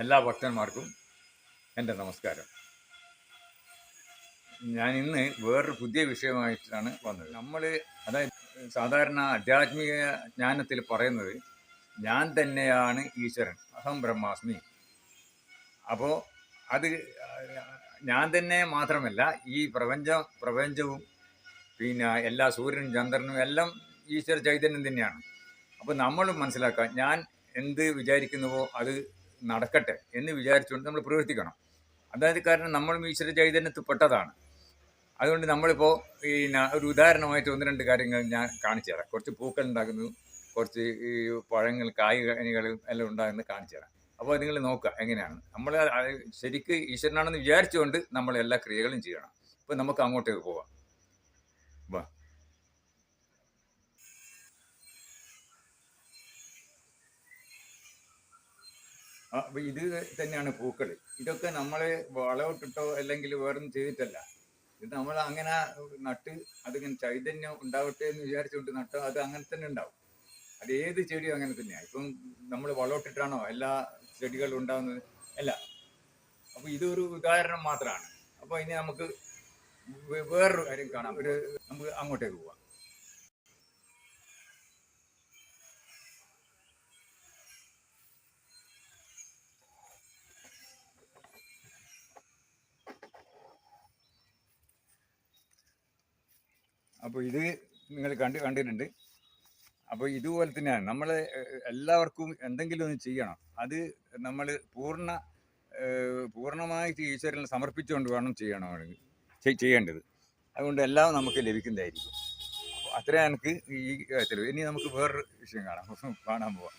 എല്ലാ ഭക്തന്മാർക്കും എന്റെ നമസ്കാരം. ഞാൻ ഇന്ന് വേറൊരു പുതിയ വിഷയമായിട്ടാണ് വന്നത്. നമ്മൾ അതായത് സാധാരണ ആധ്യാത്മിക ജ്ഞാനത്തിൽ പറയുന്നത് ഞാൻ തന്നെയാണ് ഈശ്വരൻ അഹം ബ്രഹ്മാസ്മി. അപ്പോൾ അത് ഞാൻ തന്നെ മാത്രമല്ല ഈ പ്രപഞ്ച പ്രപഞ്ചവും പിന്നെ എല്ലാ സൂര്യനും ചന്ദ്രനും എല്ലാം ഈശ്വര ചൈതന്യം തന്നെയാണ്. അപ്പോൾ നമ്മൾ മനസ്സിലാക്കുക ഞാൻ എന്ത് വിചാരിക്കുന്നുവോ അത് നടക്കട്ടെ എന്ന് വിചാരിച്ചുകൊണ്ട് നമ്മൾ പ്രവർത്തിക്കണം. അതായത് കാരണം നമ്മളും ഈശ്വര ചൈതന്യത്തിൽ പെട്ടതാണ് അതുകൊണ്ട് നമ്മളിപ്പോൾ ഈ ഒരു ഉദാഹരണമായിട്ട് ഒന്ന് രണ്ട് കാര്യങ്ങൾ ഞാൻ കാണിച്ചു തരാം. കുറച്ച് പൂക്കൾ ഉണ്ടാക്കുന്നു കുറച്ച് ഈ പഴങ്ങൾ കായ്കനികൾ എല്ലാം ഉണ്ടാകുന്നത് കാണിച്ചു തരാം. അപ്പോൾ നിങ്ങൾ നോക്കുക എങ്ങനെയാണ്. നമ്മൾ ശരിക്ക് ഈശ്വരനാണെന്ന് വിചാരിച്ചുകൊണ്ട് നമ്മൾ എല്ലാ ക്രിയകളും ചെയ്യണം. ഇപ്പം നമുക്ക് അങ്ങോട്ടേക്ക് പോവാം. വാ. ഇത് തന്നെയാണ് പൂക്കൾ ഇതൊക്കെ നമ്മൾ വളമിട്ടിട്ടോ അല്ലെങ്കിൽ വേറൊന്നും ചെയ്തിട്ടല്ല. ഇത് നമ്മൾ അങ്ങനെ നട്ട് അതിങ്ങനെ ചൈതന്യം ഉണ്ടാവട്ടെ എന്ന് വിചാരിച്ചുകൊണ്ട് നട്ടോ അത് അങ്ങനെ തന്നെ ഉണ്ടാവും. അത് ഏത് ചെടിയും അങ്ങനെ തന്നെയാണ് ഇപ്പം നമ്മൾ വളമിട്ടിട്ടാണോ എല്ലാ ചെടികളും ഉണ്ടാവുന്നത്? അല്ല. അപ്പൊ ഇതൊരു ഉദാഹരണം മാത്രമാണ് അപ്പൊ ഇനി നമുക്ക് വേറൊരു കാര്യം കാണാം. ഒരു നമുക്ക് അങ്ങോട്ടേക്ക് പോവാം. അപ്പോൾ ഇത് നിങ്ങൾ കണ്ട് കണ്ടിട്ടുണ്ട്. അപ്പോൾ ഇതുപോലെ തന്നെയാണ്. നമ്മൾ എല്ലാവർക്കും എന്തെങ്കിലും ഒന്ന് ചെയ്യണം. അത് നമ്മൾ പൂർണ പൂർണമായി പൂർണമായിട്ട് ഈശ്വരനെ സമർപ്പിച്ചുകൊണ്ട് വേണം ചെയ്യണം ചെയ്യേണ്ടത്. അതുകൊണ്ട് എല്ലാം നമുക്ക് ലഭിക്കുന്നതായിരിക്കും. അപ്പോൾ അത്രയും എനിക്ക് ഈ കാര്യത്തിൽ ഇനി നമുക്ക് വേറൊരു വിഷയം കാണാം. കാണാൻ പോവാം.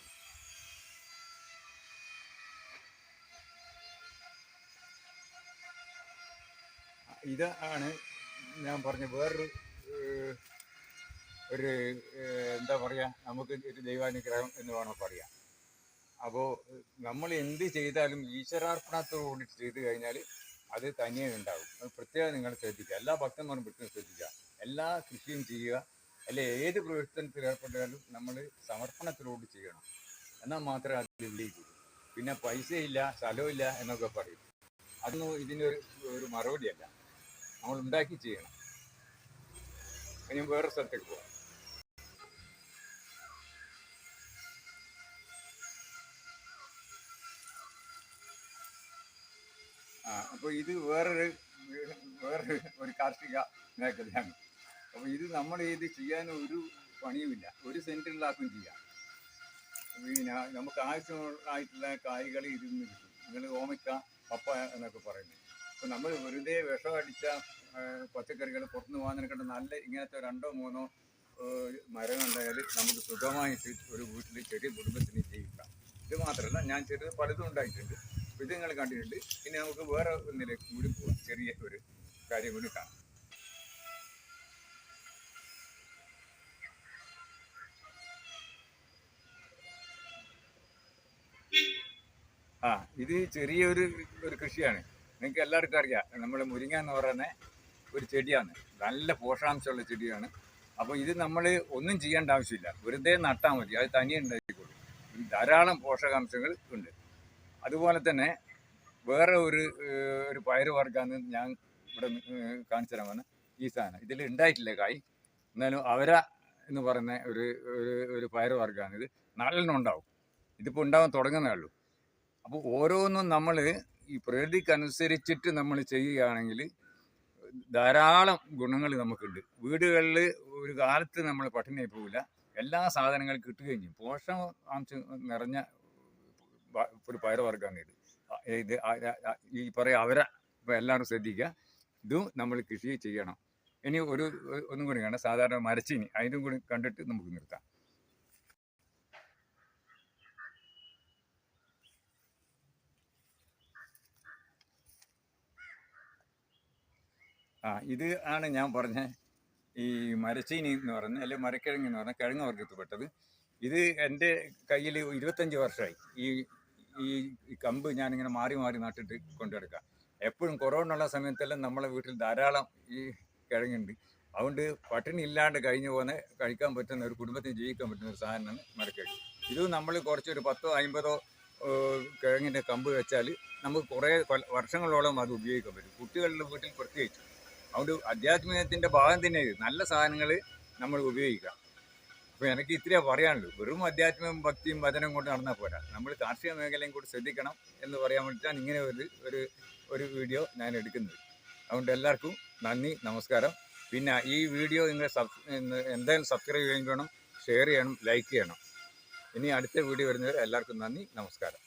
ഇതാണ് ഞാൻ പറഞ്ഞ വേറൊരു ഒരു എന്താ പറയുക നമുക്ക് ഒരു ദൈവാനുഗ്രഹം എന്ന് വേണം പറയാം. അപ്പോൾ നമ്മൾ എന്ത് ചെയ്താലും ഈശ്വരാർപ്പണത്തോട് ചെയ്ത് കഴിഞ്ഞാൽ അത് തനിയെ ഉണ്ടാകും അത് പ്രത്യേകം നിങ്ങൾ ശ്രദ്ധിക്കുക. എല്ലാ ഭക്തന്മാരും പ്രത്യേകം ശ്രദ്ധിക്കുക. എല്ലാ കൃഷിയും ചെയ്യുക. അല്ലെ ഏത് പ്രവർത്തനത്തിൽ ഏർപ്പെട്ടാലും നമ്മൾ സമർപ്പണത്തിലോട് ചെയ്യണം. എന്നാൽ മാത്രമേ അത് വിജയിക്കൂ. പിന്നെ പൈസയില്ല സ്ഥലമില്ല എന്നൊക്കെ പറയും. അതൊന്നും ഇതിനൊരു ഒരു മറുപടിയല്ല. നമ്മൾ ഉണ്ടാക്കി ചെയ്യണം. ഇനി വേറെ സ്ഥലത്തേക്ക് പോകാം ആ അപ്പോൾ ഇത് വേറൊരു വേറെ ഒരു കാർഷിക മേഖലയാണ്. അപ്പോൾ ഇത് നമ്മൾ ഇത് ചെയ്യാൻ ഒരു പണിയുമില്ല. ഒരു സെന്റിലാക്കും ചെയ്യാം. പിന്നെ നമുക്ക് ആവശ്യമായിട്ടുള്ള കായ്കൾ ഇതിൽ നിന്ന് കിട്ടും. നിങ്ങൾ ഓമയ്ക്ക പപ്പ എന്നൊക്കെ പറയുന്നത്. അപ്പോൾ നമ്മൾ വെറുതെ വിഷം അടിച്ച പച്ചക്കറികൾ പുറത്തുനിന്ന് വാങ്ങിക്കേണ്ട നല്ല ഇങ്ങനത്തെ രണ്ടോ മൂന്നോ ഏഹ്, മരം ഉണ്ടായാൽ നമുക്ക് സുഖമായിട്ട് ഒരു വീട്ടിൽ ചെറിയ കുടുംബത്തിന് ജീവിക്കാം. ഇത് മാത്രമല്ല ഞാൻ ചെറിയ പലതും ഉണ്ടായിട്ടുണ്ട്. ഇത് നിങ്ങൾ കണ്ടിട്ടുണ്ട്. ഇനി നമുക്ക് വേറെ ഒന്നിലേക്ക് കൂടി പോകാം ചെറിയ ഒരു കാര്യം കൂടി കാണാം. ആ ഇത് ചെറിയൊരു ഒരു കൃഷിയാണ്. നിങ്ങൾക്ക് എല്ലാവർക്കും അറിയാം. നമ്മൾ മുരിങ്ങ എന്ന് പറയുന്ന ഒരു ചെടിയാണ്. നല്ല പോഷകാംശമുള്ള ചെടിയാണ്. അപ്പോൾ ഇത് നമ്മൾ ഒന്നും ചെയ്യേണ്ട ആവശ്യമില്ല. വെറുതെ നട്ടാൽ മതി. അത് തനിയെ ഉണ്ടായിക്കോളും ഇതിൽ ധാരാളം പോഷകാംശങ്ങൾ ഉണ്ട്. അതുപോലെ തന്നെ വേറെ ഒരു ഒരു പയറ് വർഗമാണ് ഞാൻ ഇവിടെ കാണിച്ചു തരാൻ വന്ന. ഈ സാധനം. ഇതിൽ ഉണ്ടായിട്ടില്ല കായ്. എന്നാലും അവര എന്ന് പറയുന്ന ഒരു ഒരു- ഒരു പയറ് വർഗമാണ് ഇത്. നല്ലെണ്ണം ഉണ്ടാവും. ഇതിപ്പോൾ ഉണ്ടാവാൻ തുടങ്ങുന്നേ ഉള്ളൂ. അപ്പോൾ ഓരോന്നും നമ്മൾ ഈ പ്രകൃതിക്കനുസരിച്ചിട്ട് നമ്മൾ ചെയ്യുകയാണെങ്കിൽ ധാരാളം ഗുണങ്ങൾ നമുക്കുണ്ട്. വീടുകളിൽ ഒരു കാലത്ത് നമ്മൾ പട്ടിണി പോവില്ല. എല്ലാ സാധനങ്ങളും കിട്ടുകയും ചെയ്യും. പോഷകാംശം നിറഞ്ഞ ഒരു പയറുവർഗമാണ് ഇത്. ഇത് ഈ പറയുക അവരെ ഇപ്പം എല്ലാവരും ശ്രദ്ധിക്കുക. ഇതും നമ്മൾ കൃഷി ചെയ്യണം. ഇനി ഒരു ഒരു- ഒന്നും കൂടി കാണാം സാധാരണ മരച്ചീനി അതിനും കൂടി കണ്ടിട്ട് നമുക്ക് നിർത്താം. ആ ഇത് ആണ് ഞാൻ പറഞ്ഞ ഈ മരച്ചീനി എന്ന് പറഞ്ഞ അല്ലെങ്കിൽ മരക്കിഴങ്ങ് എന്ന് പറഞ്ഞ കിഴങ്ങ് വർഗത്തിൽപ്പെട്ടത് ഇത് എന്റെ കയ്യിൽ ഇരുപത്തഞ്ച് വർഷമായി. ഈ ഈ കമ്പ് ഞാനിങ്ങനെ മാറി മാറി നട്ടിട്ട് കൊണ്ടുനടക്കാം. എപ്പോഴും കൊറോണ ഉള്ള സമയത്തെല്ലാം നമ്മളെ വീട്ടിൽ ധാരാളം ഈ കിഴങ്ങുണ്ട്. അതുകൊണ്ട് പട്ടിണി ഇല്ലാണ്ട് കഴിഞ്ഞു പോകുന്ന കഴിക്കാൻ പറ്റുന്ന ഒരു കുടുംബത്തിന് ജീവിക്കാൻ പറ്റുന്ന ഒരു സാധനമാണ് മരക്കിഴങ്ങ്. ഇത് നമ്മൾ കുറച്ചൊരു പത്തോ അമ്പതോ കിഴങ്ങിന്റെ കമ്പ് വെച്ചാൽ നമുക്ക് കുറേ വർഷങ്ങളോളം അത് ഉപയോഗിക്കാൻ പറ്റും. കുട്ടികളുടെ വീട്ടിൽ പ്രത്യേകിച്ച് അതുകൊണ്ട് അധ്യാത്മികത്തിന്റെ ഭാഗം തന്നെ നല്ല സാധനങ്ങൾ നമ്മൾ ഉപയോഗിക്കാം അപ്പോൾ എനിക്ക് ഇത്രയേ പറയാനുള്ളൂ. വെറും അധ്യാത്മികം ഭക്തിയും വചനം കൊണ്ട് നടന്നാൽ പോരാ. നമ്മൾ കാർഷിക മേഖലയും കൂടി ശ്രദ്ധിക്കണം എന്ന് പറയാൻ വേണ്ടിയിട്ടാണ് ഇങ്ങനെ ഒരു ഒരു ഒരു വീഡിയോ ഞാൻ എടുക്കുന്നത്. അതുകൊണ്ട് എല്ലാവർക്കും നന്ദി നമസ്കാരം. പിന്നെ ഈ വീഡിയോ നിങ്ങൾ സബ് എന്തായാലും സബ്സ്ക്രൈബ് ചെയ്യണം ഷെയർ ചെയ്യണം ലൈക്ക് ചെയ്യണം. ഇനി അടുത്ത വീഡിയോ വരുന്നവരെ എല്ലാവർക്കും നന്ദി നമസ്കാരം.